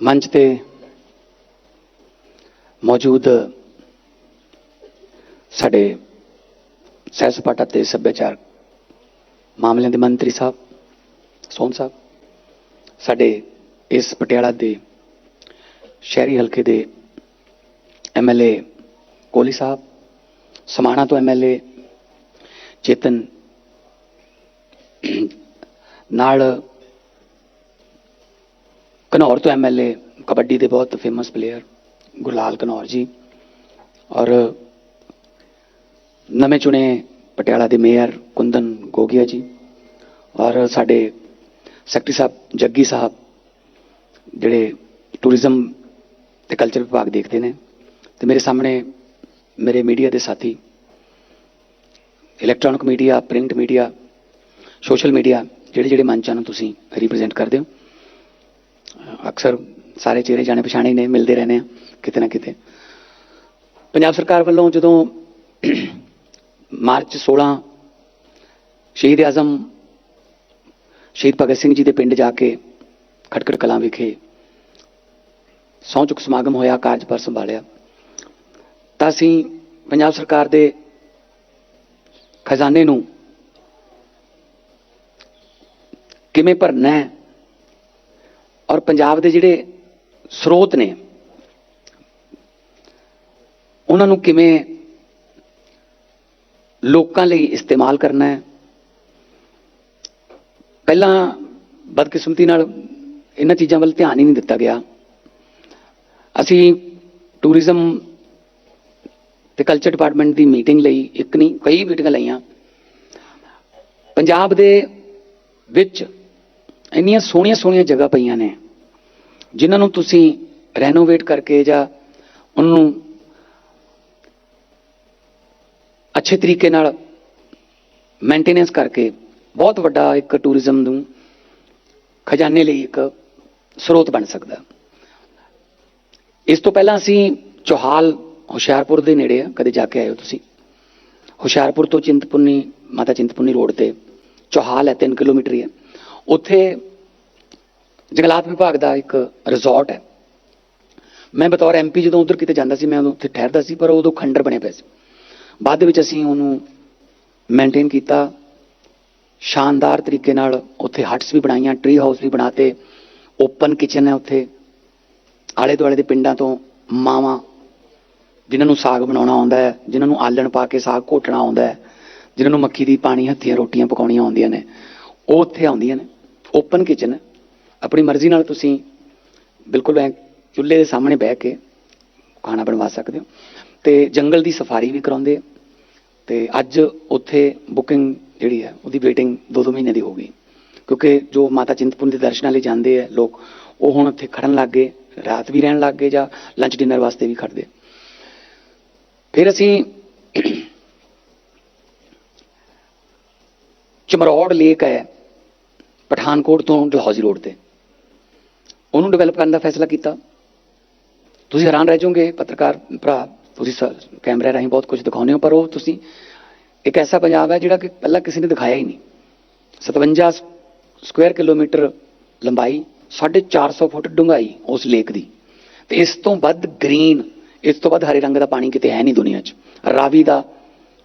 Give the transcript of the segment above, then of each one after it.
ਮੰਚ ਤੇ ਮੌਜੂਦ ਸਾਡੇ ਸੈਰ ਸਪਾਟਾ ਤੇ ਸੱਭਿਆਚਾਰ ਮਾਮਲਿਆਂ ਦੇ ਮੰਤਰੀ ਸਾਹਿਬ ਸੋਨ ਸਾਹਿਬ, ਸਾਡੇ ਇਸ ਪਟਿਆਲਾ ਦੇ ਸ਼ਹਿਰੀ ਹਲਕੇ ਦੇ ਐਮਐਲਏ ਕੋਲੀ ਸਾਹਿਬ, ਸਮਾਣਾ ਤੋਂ ਐਮਐਲਏ ਚੇਤਨ ਨਾਲ ਘਨੌਰ ਤੋਂ ਐਮਐਲਏ ਕਬੱਡੀ ਦੇ ਬਹੁਤ ਫੇਮਸ ਪਲੇਅਰ ਗੁਰਲਾਲ ਘਨੌਰ ਜੀ। ਔਰ ਨਵੇਂ ਚੁਣੇ ਪਟਿਆਲਾ ਦੇ ਮੇਅਰ ਕੁੰਦਨ ਗੋਗਿਆ ਜੀ। ਔਰ ਸਾਡੇ ਸੈਕਟਰੀ ਸਾਹਿਬ ਜੱਗੀ ਸਾਹਿਬ, ਜਿਹੜੇ ਟੂਰਿਜ਼ਮ ਤੇ ਕਲਚਰ ਵਿਭਾਗ ਦੇਖਦੇ ਨੇ। ਤੇ ਮੇਰੇ ਸਾਹਮਣੇ ਮੇਰੇ ਮੀਡੀਆ ਦੇ ਸਾਥੀ electronic media print media social media ਜਿਹੜੇ ਜਿਹੜੇ ਮੰਚਾਂ ਨੂੰ ਤੁਸੀਂ ਰਿਪਰੈਜ਼ੈਂਟ ਕਰਦੇ ਹੋ। ਅਕਸਰ ਸਾਰੇ ਚਿਹਰੇ ਜਾਣੇ ਪਛਾਣੇ ਨੇ, ਮਿਲਦੇ ਰਹਿੰਦੇ ਆ, ਕਿਤੇ ਨਾ ਕਿਤੇ। ਪੰਜਾਬ ਸਰਕਾਰ ਵੱਲੋਂ ਜਦੋਂ ਮਾਰਚ 16 ਸ਼ਹੀਦ ਆਜ਼ਮ ਸ਼ਹੀਦ ਭਗਤ ਸਿੰਘ ਜੀ ਦੇ ਪਿੰਡ ਜਾ ਕੇ ਖਟਕੜ ਕਲਾਂ ਵਿਖੇ ਸਹੁੰ ਚੁੱਕ ਸਮਾਗਮ ਹੋਇਆ ਕਾਰਜਭਾਰ ਸੰਭਾਲਿਆ। ਤਾਂ ਅਸੀਂ ਪੰਜਾਬ ਸਰਕਾਰ ਦੇ ਖਜ਼ਾਨੇ ਨੂੰ ਕਿਵੇਂ ਭਰਨਾ ਹੈ ਔਰ ਪੰਜਾਬ ਦੇ ਜਿਹੜੇ ਸਰੋਤ ਨੇ, ਉਹਨਾਂ ਨੂੰ ਕਿਵੇਂ ਲੋਕਾਂ ਲਈ ਇਸਤੇਮਾਲ ਕਰਨਾ ਹੈ? ਪਹਿਲਾਂ ਬਦਕਿਸਮਤੀ ਨਾਲ ਇਹਨਾਂ ਚੀਜ਼ਾਂ ਵੱਲ ਧਿਆਨ ਹੀ ਨਹੀਂ ਦਿੱਤਾ ਗਿਆ। ਅਸੀਂ ਟੂਰਿਜ਼ਮ ਤੇ ਕਲਚਰ ਡਿਪਾਰਟਮੈਂਟ ਦੀ ਮੀਟਿੰਗ ਲਈ ਇੱਕ ਨਹੀਂ, ਕਈ ਮੀਟਿੰਗਾਂ ਲਈਆਂ। ਪੰਜਾਬ ਦੇ ਵਿੱਚ ਇੰਨੀਆਂ ਸੋਹਣੀਆਂ ਸੋਹਣੀਆਂ ਜਗ੍ਹਾ ਪਈਆਂ ਨੇ। ਜਿਨ੍ਹਾਂ ਨੂੰ ਤੁਸੀਂ ਰੈਨੋਵੇਟ ਕਰਕੇ ਜਾਂ ਉਹਨਾਂ ਨੂੰ ਅੱਛੇ ਤਰੀਕੇ ਨਾਲ ਮੇਨਟੇਨੈਂਸ ਕਰਕੇ ਬਹੁਤ ਵੱਡਾ ਇੱਕ ਟੂਰਿਜ਼ਮ ਨੂੰ ਖਜ਼ਾਨੇ ਲਈ ਇੱਕ ਸਰੋਤ ਬਣ ਸਕਦਾ। ਇਸ ਤੋਂ ਪਹਿਲਾਂ ਅਸੀਂ ਚੋਹਾਲ, ਹੁਸ਼ਿਆਰਪੁਰ ਦੇ ਨੇੜੇ ਆ, ਕਦੇ ਜਾ ਕੇ ਆਏ ਹੋ ਤੁਸੀਂ? ਹੁਸ਼ਿਆਰਪੁਰ ਤੋਂ ਚਿੰਤਪੁਰਨੀ, ਮਾਤਾ ਚਿੰਤਪੁਰਨੀ ਰੋਡ ਤੇ ਚੋਹਾਲ ਹੈ 3 ਕਿਲੋਮੀਟਰ ਹੀ ਹੈ। ਉੱਥੇ ਜੰਗਲਾਤ ਵਿਭਾਗ ਦਾ ਇੱਕ ਰਿਜ਼ੋਰਟ ਹੈ। ਮੈਂ ਬਤੌਰ ਐਮਪੀ ਜਦੋਂ ਉਧਰ ਕਿਤੇ ਜਾਂਦਾ ਸੀ, ਮੈਂ ਉਦੋਂ ਉੱਥੇ ਠਹਿਰਦਾ ਸੀ, ਪਰ ਉਦੋਂ ਖੰਡਰ ਬਣੇ ਪਏ ਸੀ। ਬਾਅਦ ਦੇ ਵਿੱਚ ਅਸੀਂ ਉਹਨੂੰ ਮੇਨਟੇਨ ਕੀਤਾ। ਸ਼ਾਨਦਾਰ ਤਰੀਕੇ ਨਾਲ ਉੱਥੇ ਹਟਸ ਵੀ ਬਣਾਈਆਂ ਟਰੀ ਹਾਊਸ ਵੀ ਬਣਾਤੇ। ਓਪਨ ਕਿਚਨ ਹੈ ਉੱਥੇ। ਆਲੇ ਦੁਆਲੇ ਦੇ ਪਿੰਡਾਂ ਤੋਂ ਮਾਵਾਂ, ਜਿਨ੍ਹਾਂ ਨੂੰ ਸਾਗ ਬਣਾਉਣਾ ਆਉਂਦਾ ਹੈ, ਜਿਨ੍ਹਾਂ ਨੂੰ ਆਲਣ ਪਾ ਕੇ ਸਾਗ ਘੋਟਣਾ ਆਉਂਦਾ ਹੈ, ਜਿਨ੍ਹਾਂ ਨੂੰ ਮੱਕੀ ਦੀ ਪਾਣੀ, ਹੱਥੀਆਂ ਰੋਟੀਆਂ ਪਕਾਉਣੀਆਂ ਆਉਂਦੀਆਂ ਨੇ, ਉਹ ਉੱਥੇ ਆਉਂਦੀਆਂ ਨੇ। ਓਪਨ ਕਿਚਨ ਹੈ। ਆਪਣੀ ਮਰਜ਼ੀ ਨਾਲ ਤੁਸੀਂ ਬਿਲਕੁਲ ਐ ਚੁੱਲ੍ਹੇ ਦੇ ਸਾਹਮਣੇ ਬਹਿ ਕੇ ਖਾਣਾ ਬਣਵਾ ਸਕਦੇ ਹੋ। ਤੇ ਜੰਗਲ ਦੀ ਸਫਾਰੀ ਵੀ ਕਰਾਉਂਦੇ ਆ। ਤੇ ਅੱਜ ਉੱਥੇ ਬੁਕਿੰਗ ਜਿਹੜੀ ਹੈ, ਉਹਦੀ ਵੇਟਿੰਗ 2-2 ਮਹੀਨੇ ਦੀ ਹੋ ਗਈ। ਕਿਉਂਕਿ ਜੋ ਮਾਤਾ ਚਿੰਤਪੁਰਨੀ ਦੇ ਦਰਸ਼ਨਾਂ ਲਈ ਜਾਂਦੇ ਆ ਲੋਕ, ਉਹ ਹੁਣ ਉੱਥੇ ਖੜਨ ਲੱਗ ਗਏ, ਰਾਤ ਵੀ ਰਹਿਣ ਲੱਗ ਗਏ ਜਾਂ ਲੰਚ ਡਿਨਰ ਵਾਸਤੇ ਵੀ ਖੜਦੇ। ਫਿਰ ਅਸੀਂ ਚਮਰੌੜ ਲੇਕ ਹੈ, ਪਠਾਨਕੋਟ ਤੋਂ ਡਲਹੌਜ਼ੀ ਰੋਡ ਤੇ। ਉਹਨੂੰ ਡਿਵੈਲਪ ਕਰਨ ਦਾ ਫੈਸਲਾ ਕੀਤਾ। ਤੁਸੀਂ ਹੈਰਾਨ ਰਹਿ ਜਾਓਗੇ, ਪੱਤਰਕਾਰ ਭਰਾ, ਤੁਸੀਂ ਸ- ਕੈਮਰੇ ਰਾਹੀਂ ਬਹੁਤ ਕੁਝ ਦਿਖਾਉਂਦੇ ਹੋ, ਪਰ ਉਹ ਤੁਸੀਂ, ਇੱਕ ਐਸਾ ਪੰਜਾਬ ਹੈ ਜਿਹੜਾ ਕਿ ਪਹਿਲਾਂ ਕਿਸੇ ਨੇ ਦਿਖਾਇਆ ਹੀ ਨਹੀਂ। 57 ਸਕੁਅਰ ਕਿਲੋਮੀਟਰ ਲੰਬਾਈ 450 ਫੁੱਟ ਡੂੰਘਾਈ ਉਸ ਲੇਕ ਦੀ। ਤੇ ਇਸ ਤੋਂ ਵੱਧ ਗ੍ਰੀਨ ਇਸ ਤੋਂ ਵੱਧ ਹਰੇ ਰੰਗ ਦਾ ਪਾਣੀ ਕਿਤੇ ਹੈ ਨਹੀਂ ਦੁਨੀਆ 'ਚ। ਰਾਵੀ ਦਾ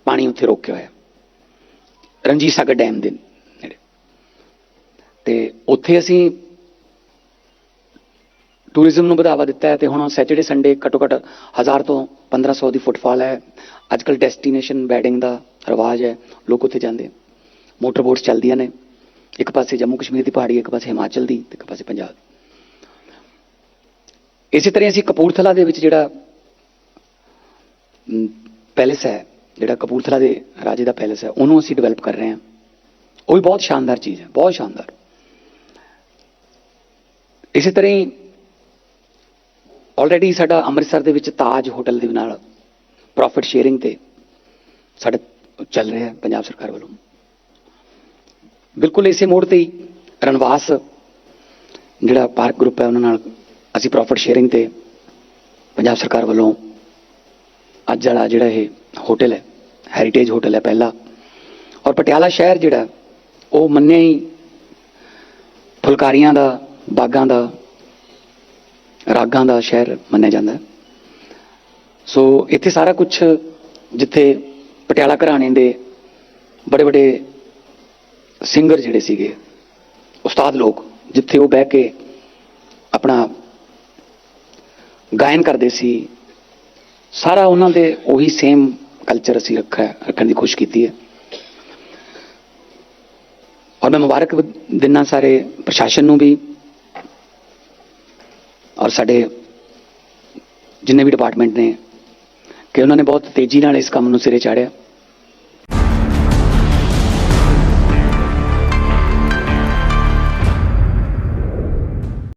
ਪਾਣੀ ਉੱਥੇ ਰੋਕਿਆ ਹੋਇਆ। ਰਣਜੀਤ ਸਾਗਰ ਡੈਮ ਦੇ ਨੇੜੇ। ਤੇ ਉੱਥੇ ਅਸੀਂ ਟੂਰਿਜ਼ਮ ਨੂੰ ਵਧਾਵਾ ਦਿੱਤਾ ਹੈ ਤੇ ਹੁਣ ਸੈਚਰਡੇ ਸੰਡੇ ਘੱਟੋ ਘੱਟ 1000 ਤੋਂ 1500 ਦੀ ਫੁੱਟਫਾਲ ਹੈ। ਅੱਜ ਅੱਜਕੱਲ ਡੈਸਟੀਨੇਸ਼ਨ ਬੈਡਿੰਗ ਦਾ ਰਿਵਾਜ ਹੈ, ਲੋਕ ਉੱਥੇ ਜਾਂਦੇ ਮੋਟਰ ਬੋਟਸ ਚੱਲਦੀਆਂ ਨੇ। ਇੱਕ ਪਾਸੇ ਜੰਮੂ ਕਸ਼ਮੀਰ ਦੀ ਪਹਾੜੀ ਇੱਕ ਪਾਸੇ ਹਿਮਾਚਲ ਦੀ ਤੇ ਇੱਕ ਪਾਸੇ ਪੰਜਾਬ ਇਸੇ ਤਰ੍ਹਾਂ ਅਸੀਂ ਕਪੂਰਥਲਾ ਦੇ ਵਿੱਚ ਜਿਹੜਾ ਪੈਲੇਸ ਹੈ, ਜਿਹੜਾ ਕਪੂਰਥਲਾ ਦੇ ਰਾਜੇ ਦਾ ਪੈਲੇਸ ਹੈ, ਉਹਨੂੰ ਅਸੀਂ ਡਿਵੈਲਪ ਕਰ ਰਹੇ ਹਾਂ। ਉਹ ਵੀ ਬਹੁਤ ਸ਼ਾਨਦਾਰ ਚੀਜ਼ ਹੈ, ਬਹੁਤ ਸ਼ਾਨਦਾਰ। ਇਸੇ ਤਰ੍ਹਾਂ ਹੀ ਆਲਰੇਡੀ ਸਾਡਾ ਅੰਮ੍ਰਿਤਸਰ ਦੇ ਵਿੱਚ ਤਾਜ ਹੋਟਲ ਦੇ ਨਾਲ ਪ੍ਰੋਫਿਟ ਸ਼ੇਅਰਿੰਗ ਤੇ ਸਾਡਾ ਚੱਲ ਰਿਹਾ ਹੈ ਪੰਜਾਬ ਸਰਕਾਰ ਵੱਲੋਂ। ਬਿਲਕੁਲ ਇਸੇ ਮੋੜ ਤੇ ਹੀ ਰਣਵਾਸ ਜਿਹੜਾ ਪਾਰਕ ਗਰੁੱਪ ਹੈ, ਉਹਨਾਂ ਨਾਲ ਅਸੀਂ ਪ੍ਰੋਫਿਟ ਸ਼ੇਅਰਿੰਗ ਤੇ ਪੰਜਾਬ ਸਰਕਾਰ ਵੱਲੋਂ ਅੱਜ ਵਾਲਾ ਜਿਹੜਾ ਇਹ ਹੋਟਲ ਹੈ ਹੈਰੀਟੇਜ ਹੋਟਲ ਹੈ ਪਹਿਲਾ। ਔਰ ਪਟਿਆਲਾ ਸ਼ਹਿਰ ਜਿਹੜਾ, ਉਹ ਮੰਨਿਆ ਹੀ ਫੁਲਕਾਰੀਆਂ ਦਾ, ਬਾਗਾਂ ਦਾ ਰਾਗਾਂ ਦਾ ਸ਼ਹਿਰ ਮੰਨਿਆ ਜਾਂਦਾ ਸੋ ਇੱਥੇ ਸਾਰਾ ਕੁਝ ਜਿੱਥੇ ਪਟਿਆਲਾ ਘਰਾਣੇ ਦੇ ਬੜੇ ਬੜੇ ਸਿੰਗਰ ਜਿਹੜੇ ਸੀਗੇ, ਉਸਤਾਦ ਲੋਕ, ਜਿੱਥੇ ਉਹ ਬਹਿ ਕੇ ਆਪਣਾ ਗਾਇਨ ਕਰਦੇ ਸੀ, ਸਾਰਾ ਉਹਨਾਂ ਦੇ ਉਹੀ ਸੇਮ ਕਲਚਰ ਅਸੀਂ ਰੱਖਿਆ ਰੱਖਣ ਦੀ ਕੋਸ਼ਿਸ਼ ਕੀਤੀ ਹੈ। ਔਰ ਮੈਂ ਮੁਬਾਰਕ ਦਿਨਾਂ ਸਾਰੇ ਪ੍ਰਸ਼ਾਸਨ ਨੂੰ ਵੀ ਔਰ ਸਾਡੇ ਜਿੰਨੇ ਵੀ ਡਿਪਾਰਟਮੈਂਟ ਨੇ, ਕਿ ਉਹਨਾਂ ਨੇ ਬਹੁਤ ਤੇਜ਼ੀ ਨਾਲ ਇਸ ਕੰਮ ਨੂੰ ਸਿਰੇ ਚਾੜਿਆ।